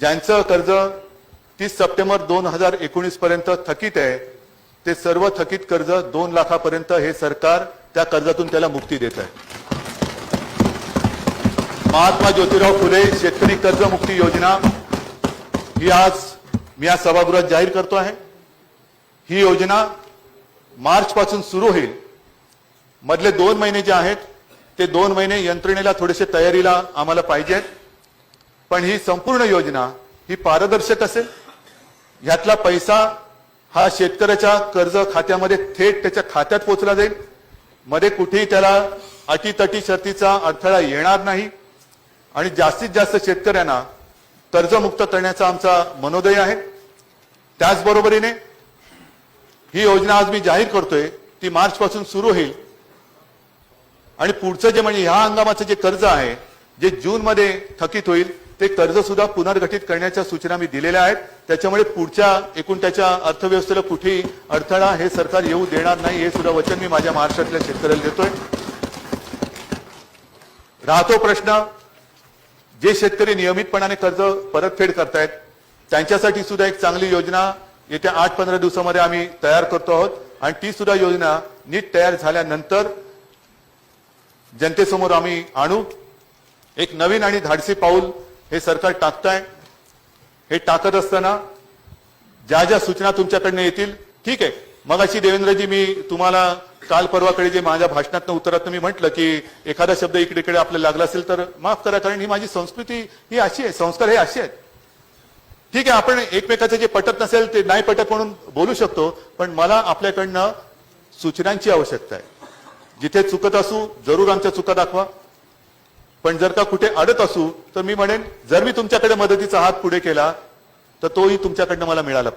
ज्यांचं कर्ज तीस सप्टेंबर दोन हजार एकोणीस पर्यंत थकीत आहे ते सर्व थकीत कर्ज दोन लाखापर्यंत हे सरकार त्या कर्जातून त्याला मुक्ती देत आहे. महात्मा ज्योतिराव फुले शेतकरी कर्जमुक्ती योजना ही आज मी या सभागृहात जाहीर करतो आहे. ही योजना मार्च पासून सुरू होईल. मधले दोन महिने जे आहेत ते दोन महिने यंत्रणेला थोडेसे तयारीला आम्हाला पाहिजेत. पण ही संपूर्ण योजना ही पारदर्शक असेल? यातला पैसा हा शेतकऱ्याच्या कर्ज खात्यामध्ये थेट त्याच्या खात्यात पोचला जाईल. मध्ये कुठेही त्याला अटीतटी शर्तीचा अडथळा येणार नाही. आणि जास्तीत जास्त शेतकऱ्यांना कर्जमुक्त करण्याचा आमचा मनोदय आहे. त्याचबरोबरीने ही योजना आज मी जाहीर करतोय ती मार्च पासून सुरू होईल. आणि पुढचं जे म्हणजे ह्या हंगामाचं जे कर्ज आहे जे जून मध्ये थकीत होईल ते कर्ज सुद्धा पुनर्गठित करण्याच्या सूचना मी दिलेल्या आहेत. त्याच्यामुळे पुढच्या एकूण त्याच्या अर्थव्यवस्थेला कुठेही अडथळा हे सरकार येऊ देणार नाही हे सुद्धा वचन मी माझ्या महाराष्ट्रातल्या शेतकऱ्याला देतोय. राहतो प्रश्न जे शेतकरी नियमितपणाने कर्ज परतफेड करतायत त्यांच्यासाठी सुद्धा एक चांगली योजना येत्या आठ पंधरा दिवसामध्ये आम्ही तयार करतो आहोत. आणि ती सुद्धा योजना नीट तयार झाल्यानंतर जनतेसमोर आम्ही आणू. एक नवीन आणि धाडसी पाऊल हे सरकार टाकताय हे टाकत असताना ज्या ज्या सूचना तुमच्याकडनं येतील ठीक आहे. मगाशी देवेंद्रजी मी तुम्हाला काल परवाकडे जे माझ्या भाषणातनं उत्तरात मी म्हटलं की एखादा शब्द इकडे इकडे आपल्याला लागला असेल तर माफ करा कारण ही माझी संस्कृती ही अशी आहे संस्कार हे असे आहेत. ठीक आहे आपण एकमेकाचं जे पटत नसेल ते नाही पटत म्हणून बोलू शकतो पण मला आपल्याकडनं सूचनांची आवश्यकता आहे. जिथे चुकत असू जरूर आमच्या चुका दाखवा. पण जर का कुठे अडत असू तर मी म्हणेन जर मी तुमच्याकडे मदतीचा हात पुढे केला तर तोही तुमच्याकडनं मला मिळाला.